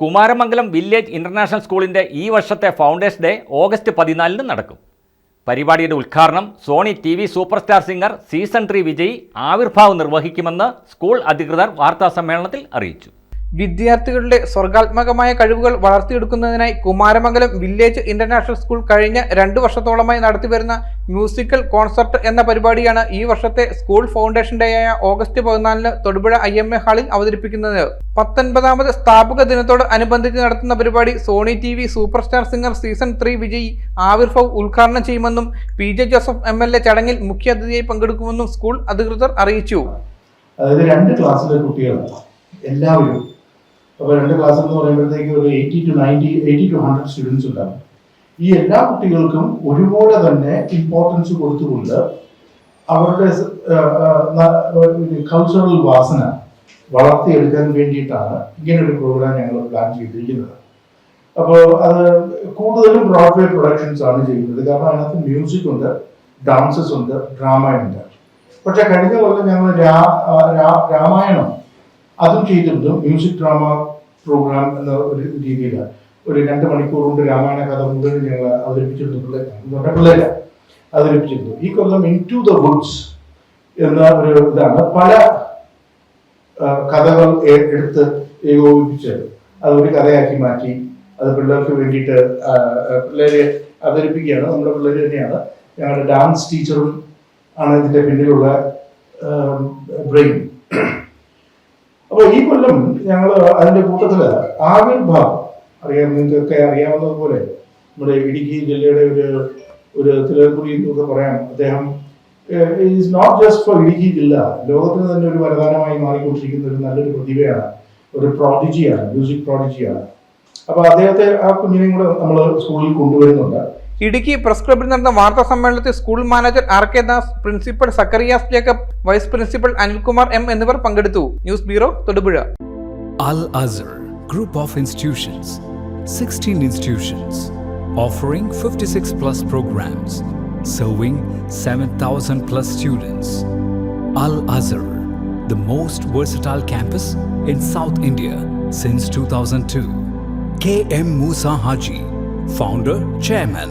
Kumaramangalam village international സ്കൂളിന്റെ ഈ വർഷത്തെ ഫൗണ്ടേഴ്സ് ഡേ ഓഗസ്റ്റ് പതിനാലിന് നടക്കും. പരിപാടിയുടെ ഉദ്ഘാടനം Sony TV super star singer season three Vijay ആവിർഭാവം നിർവഹിക്കുമെന്ന് സ്കൂൾ അധികൃതർ വാർത്താസമ്മേളനത്തിൽ അറിയിച്ചു. വിദ്യാർത്ഥികളുടെ സർഗാത്മകമായ കഴിവുകൾ വളർത്തിയെടുക്കുന്നതിനായി കുമാരമംഗലം വില്ലേജ് ഇന്റർനാഷണൽ സ്കൂൾ കഴിഞ്ഞ രണ്ടു വർഷത്തോളമായി നടത്തിവരുന്ന മ്യൂസിക്കൽ കോൺസർട്ട് എന്ന പരിപാടിയാണ് ഈ വർഷത്തെ സ്കൂൾ ഫൗണ്ടേഷൻ ഡേ ആയ ഓഗസ്റ്റ് പതിനാലിന് തൊടുപുഴ ഐ എം എ ഹാളിൽ അവതരിപ്പിക്കുന്നത്. പത്തൊൻപതാമത് സ്ഥാപക ദിനത്തോട് അനുബന്ധിച്ച് നടത്തുന്ന പരിപാടി Sony TV super star singer season three വിജയി ആവിർഭവ് ഉദ്ഘാടനം ചെയ്യുമെന്നും P J Joseph M L A ചടങ്ങിൽ മുഖ്യാതിഥിയായി പങ്കെടുക്കുമെന്നും സ്കൂൾ അധികൃതർ അറിയിച്ചു. അതായത് രണ്ട് ക്ലാസ്സിലെ കുട്ടികളാണ്. എല്ലാവരും അപ്പോൾ രണ്ട് ക്ലാസ് എന്ന് പറയുമ്പോഴത്തേക്ക് ഒരു eighty two ninety eighty two hundred students ഉണ്ടാകും ഈ എല്ലാ കുട്ടികൾക്കും ഒരുപോലെ തന്നെ ഇമ്പോർട്ടൻസ് കൊടുത്തുകൊണ്ട് അവരുടെ കൾച്ചറൽ വാസന വളർത്തിയെടുക്കാൻ വേണ്ടിയിട്ടാണ് ഒരു പ്രോഗ്രാം ഞങ്ങൾ പ്ലാൻ ചെയ്തിരിക്കുന്നത്. അപ്പോൾ അത് കൂടുതലും ബ്രോഡ്വേ പ്രൊഡക്ഷൻസ് ആണ് ചെയ്യുന്നത്. കാരണം അതിനകത്ത് മ്യൂസിക് ഉണ്ട് ഡാൻസസ് ഉണ്ട് ഡ്രാമ ഉണ്ട്. പക്ഷെ കഴിഞ്ഞ കൊല്ലം ഞങ്ങൾ രാമായണം അതും ചെയ്തിരുന്നു. മ്യൂസിക് ഡ്രാമ പ്രോഗ്രാം എന്ന ഒരു രീതിയിൽ ഒരു രണ്ട് മണിക്കൂർ കൊണ്ട് രാമായണ കഥ മുഴുവൻ ഞങ്ങൾ അവതരിപ്പിച്ചിട്ടുണ്ട് പിള്ളേർ പിള്ളേരെ അവതരിപ്പിച്ചിരുന്നു. ഈ കൊല്ലം ഇൻ ടു ദ വുഡ്സ് എന്ന ഒരു ഇതാണ് പല കഥകൾ എടുത്ത് ഏകോപിപ്പിച്ച് അത് ഒരു കഥയാക്കി മാറ്റി അത് പിള്ളേർക്ക് വേണ്ടിയിട്ട് പിള്ളേരെ അവതരിപ്പിക്കുകയാണ്. നമ്മുടെ പിള്ളേർ തന്നെയാണ്. ഞങ്ങളുടെ ഡാൻസ് ടീച്ചറും ആണ് ഇതിന്റെ പിന്നിലുള്ള ബ്രെയിൻ. അപ്പോൾ ഈ കൊല്ലം ഞങ്ങൾ അതിന്റെ കൂട്ടത്തിൽ ആവിർഭാവം അറിയാം നിങ്ങൾക്കൊക്കെ അറിയാവുന്നതുപോലെ നമ്മുടെ ഇടുക്കി ജില്ലയുടെ ഒരു ഒരു തിലകുറി എന്നൊക്കെ പറയാം. അദ്ദേഹം is not just for Idukki ജില്ല. ലോകത്തിന് തന്നെ ഒരു വരദാനമായി മാറിക്കൊണ്ടിരിക്കുന്ന ഒരു നല്ലൊരു പ്രതിഭയാണ്. ഒരു പ്രോഡിജിയാണ് മ്യൂസിക് പ്രോഡിജിയാണ് അപ്പോൾ അദ്ദേഹത്തെ ആ കുഞ്ഞിനെയും കൂടെ നമ്മൾ സ്കൂളിൽ കൊണ്ടുവരുന്നുണ്ട്. ഇടുക്കി പ്രസ് ക്ലബ്ബിൽ നടന്ന വാർത്താ സമ്മേളനത്തിൽ school manager R K Das principal Zacharias Jacob vice principal Anilkumar M എന്നിവർ പങ്കെടുത്തു news bureau Thodupuzha Al Azhar Group of Institutions, 16 institutions, offering 56 plus programs, serving 7,000 plus students. Al Azhar, the most versatile campus in South India since 2002. K. M. Musa Haji, founder, chairman,